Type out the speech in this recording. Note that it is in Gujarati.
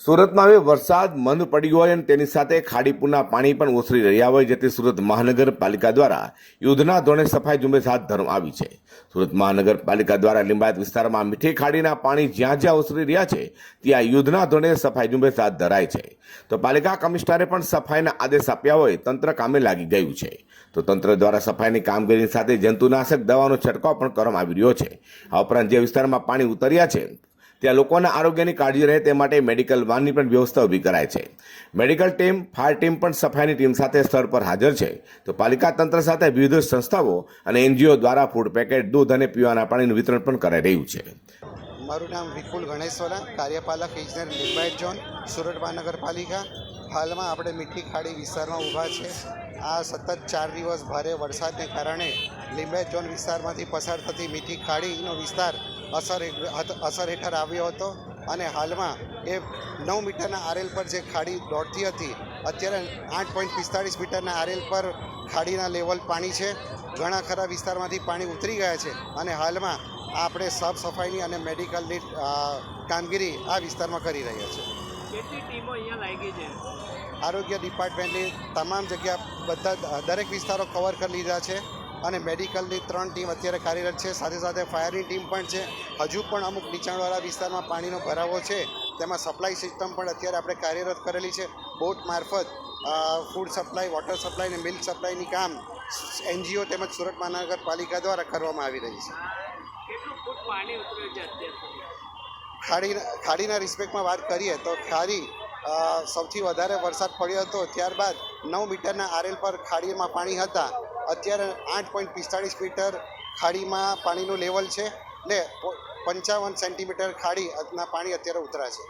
સુરતમાં હવે વરસાદ મંદ પડ્યો હોય અને તેની સાથે ખાડીપુરના પાણી પણ ઓસરી રહ્યા હોય, જેથી સુરત મહાનગરપાલિકા દ્વારા યુદ્ધના ધોરણે સફાઈ ઝુંબેશ હાથ ધરવામાં આવી છે. સુરત મહાનગરપાલિકા દ્વારા લિંબાયત વિસ્તારમાં મીઠી ખાડીના પાણી જ્યાં જ્યાં ઓસરી રહ્યા છે, ત્યાં યુદ્ધના ધોરણે સફાઈ ઝુંબેશ હાથ ધરાય છે. તો પાલિકા કમિશનરે પણ સફાઈના આદેશ આપ્યા હોય, તંત્ર કામે લાગી ગયું છે. તો તંત્ર દ્વારા સફાઈની કામગીરી સાથે જંતુનાશક દવાનો છંટકાવ પણ કરવામાં આવી રહ્યો છે. આ ઉપરાંત જે વિસ્તારમાં પાણી ઉતર્યા છે ત્યાં લોકોના આરોગ્યની કાળજી રહે તે માટે મેડિકલ વાનની પણ વ્યવસ્થા ઊભી કરાય છે. મેડિકલ ટીમ, ફાયર ટીમ પણ સફાઈની ટીમ સાથે સ્થળ પર હાજર છે. તો પાલિકા તંત્ર સાથે વિવિધ સંસ્થાઓ અને એનજીઓ દ્વારા ફૂડ પેકેટ, દૂધ અને પીવાના પાણીનું વિતરણ પણ કરાઈ રહ્યું છે. મારું નામ વિપુલ ગણેશવાલા કાર્યપાલક ઇજનેર લિંબાયત ઝોન, સુરત મહાનગરપાલિકા. હાલમાં આપણે મીઠી ખાડી વિસ્તારમાં ઊભા છે. આ સતત ચાર દિવસ ભારે વરસાદને કારણે લિંબાયત ઝોન વિસ્તારમાંથી પસાર થતી મીઠી ખાડીનો વિસ્તાર અસર અસર હેઠળ આવ્યો હતો અને હાલમાં એ નવ મીટરના આરએલ પર જે ખાડી દોડતી હતી અત્યારે આઠ પોઈન્ટ પિસ્તાળીસ મીટરના આરએલ પર ખાડીના લેવલ પાણી છે. ઘણા ખરા વિસ્તારમાંથી પાણી ઉતરી ગયા છે અને હાલમાં આપણે સાફ સફાઈની અને મેડિકલની કામગીરી આ વિસ્તારમાં કરી રહ્યા છે? આરોગ્ય ડિપાર્ટમેન્ટની તમામ જગ્યા બધા દરેક વિસ્તારો કવર કરી લીધા છે. અને મેડિકલની ત્રણ ટીમ અત્યારે કાર્યરત છે. સાથે સાથે ફાયરની ટીમ પણ છે. હજુ પણ અમુક નીચાણવાળા વિસ્તારમાં પાણીનો ભરાવો છે. તેમાં સપ્લાય સિસ્ટમ પણ અત્યારે આપણે કાર્યરત કરેલી છે. બોટ મારફત ફૂડ સપ્લાય વોટર સપ્લાય અને મિલ્ક સપ્લાયની કામ એનજીઓ તેમજ સુરત મહાનગરપાલિકા દ્વારા કરવામાં આવી રહી છે. સુધી? ખાડીના ખાડીના રિસ્પેક્ટમાં વાત કરીએ તો ખાડી સૌથી વધારે વરસાદ પડ્યો હતો. ત્યારબાદ નવ મીટરના આરએલ પર ખાડીમાં પાણી હતા. અત્યારે આઠ પોઈન્ટ પિસ્તાળીસ મીટર ખાડીમાં પાણીનું લેવલ છે ને પંચાવન સેન્ટીમીટર ખાડી ના પાણી અત્યારે ઉતરા છે